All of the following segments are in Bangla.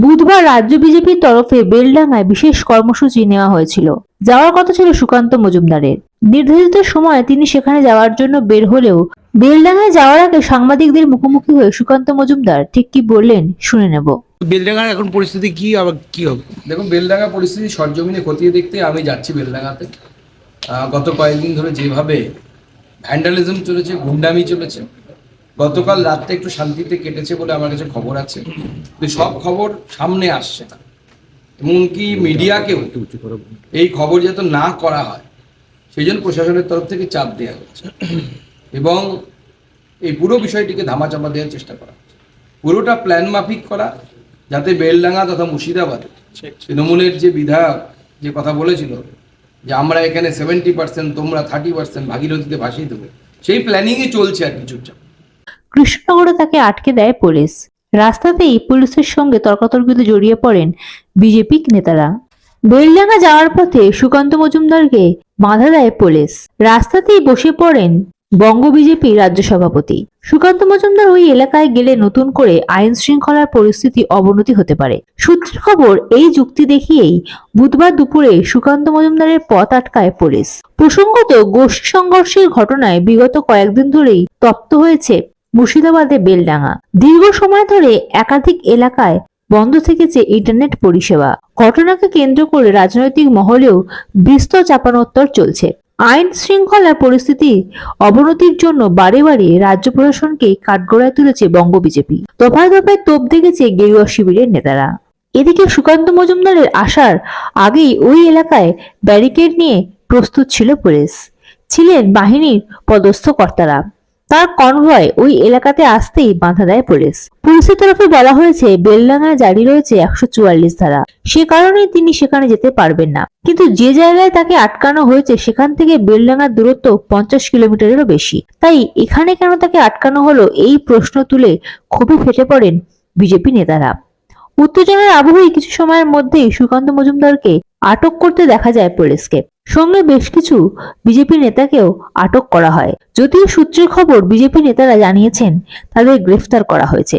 বুধবার রাজ্য বিজেপির তরফে বেলডাঙ্গায় বিশেষ কর্মসূচি নেওয়া হয়েছিল। যাওয়ার কথা ছিল সুকান্ত মজুমদারের। নির্ধারিত সময়ে তিনি সেখানে যাওয়ার জন্য বের হলেও বেলডাঙ্গায় যাওয়ার আগে সাংবাদিকদের মুখোমুখি হয়ে সুকান্ত মজুমদার ঠিক কি বললেন শুনে নেব। বেলডাঙ্গার এখন পরিস্থিতি কি আবার কি হবে? দেখুন বেলডাঙ্গা পরিস্থিতি সরজমিনে খতিয়ে দেখতে আমি যাচ্ছি বেলডাঙ্গাতে। আহ, গত কয়েকদিন ধরে যেভাবে ভ্যান্ডালিজম চলেছে গুন্ডামি চলেছে গতকাল রাতটা একটু শান্তিতে কেটেছে বলে আমার কাছে খবর আছে। সব খবর সামনে আসছে না। এমনকি মিডিয়াকেও এই খবর যাতে না করা হয়, সেই জন্য প্রশাসনের তরফ থেকে চাপ দেওয়া হচ্ছে। এবং এই পুরো বিষয়টিকে ধামাচাপা দেওয়ার চেষ্টা করা হচ্ছে। পুরোটা প্ল্যান মাফিক করা, যাতে বেলডাঙ্গা তথা মুর্শিদাবাদে তৃণমূলের যে বিধায়ক যে কথা বলেছিল, যে আমরা এখানে সেভেন্টি পার্সেন্ট তোমরা থার্টি পার্সেন্ট ভাগীরথীতে ভাসিয়ে দেবো, সেই প্ল্যানিংই চলছে আর কি চুপচাপ। কৃষ্ণনগরে তাকে আটকে দেয় পুলিশ। রাস্তাতেই পুলিশের সঙ্গে তর্কাতর্কিতে জড়িয়ে পড়েন বিজেপি নেতারা। বেলডাঙ্গা যাওয়ার পথে সুকান্ত মজুমদারকে বাধা দেয় পুলিশ। রাস্তাতেই বসে পড়েন বঙ্গ বিজেপি রাজ্য সভাপতি। সুকান্ত মজুমদার ওই এলাকায় গেলে নতুন করে আইন শৃঙ্খলার পরিস্থিতি অবনতি হতে পারে। সূত্রের খবর, এই যুক্তি দেখিয়েই বুধবার দুপুরে সুকান্ত মজুমদারের পথ আটকায় পুলিশ। প্রসঙ্গত গোষ্ঠী সংঘর্ষের ঘটনায় বিগত কয়েকদিন ধরেই তপ্ত হয়েছে মুর্শিদাবাদে বেলডাঙ্গা। দীর্ঘ সময় ধরে একাধিক এলাকায় বন্ধ থেকেছে ইন্টারনেট পরিষেবা। ঘটনাকে কেন্দ্র করে রাজনৈতিক মহলেও বিস্তর চাপানোত্তর চলছে। আইন শৃঙ্খলা পরিস্থিতি অবনতির জন্য বারে বারে রাজ্য প্রশাসনকে কাঠগড়ায় তুলেছে বঙ্গ বিজেপি। দফায় দফায় তোপ দেখেছে গেরুয়া শিবিরের নেতারা। এদিকে সুকান্ত মজুমদারের আসার আগেই ওই এলাকায় ব্যারিকেড নিয়ে প্রস্তুত ছিল পুলিশ। ছিলেন বাহিনীর পদস্থ কর্তারা। তার কনভয় ওই এলাকাতে আসতেই বাধা দেয় পুলিশ। পুলিশের তরফে বলা হয়েছে, বেলডাঙ্গায় জারি রয়েছে একশো চুয়াল্লিশ ধারা। সে কারণেই তিনি সেখানে যেতে পারবেন না। কিন্তু যে জায়গায় তাকে আটকানো হয়েছে, সেখান থেকে বেলডাঙ্গার দূরত্ব পঞ্চাশ কিলোমিটারেরও বেশি। তাই এখানে কেন তাকে আটকানো হলো, এই প্রশ্ন তুলে ক্ষোভে ফেটে পড়েন বিজেপি নেতারা। উত্তেজনার আবহেই কিছু সময়ের মধ্যেই সুকান্ত মজুমদারকে আটক করতে দেখা যায় পুলিশকে। সঙ্গে বেশ কিছু বিজেপি নেতাকেও আটক করা হয় যদিও সূত্রের খবর বিজেপি নেতারা জানিয়েছেন তাদের গ্রেফতার করা হয়েছে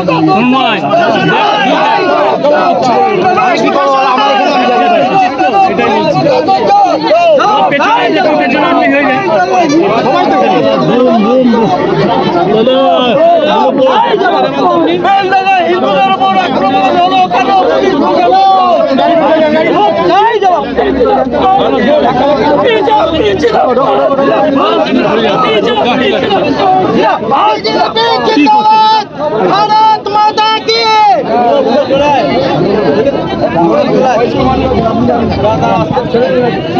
উপর আক্রমণ হলো কেন পুলিশ প্রশাসন হিন্দুদের উপর আক্রমণ হলো কেন পুলিশ ভারত মাতা কি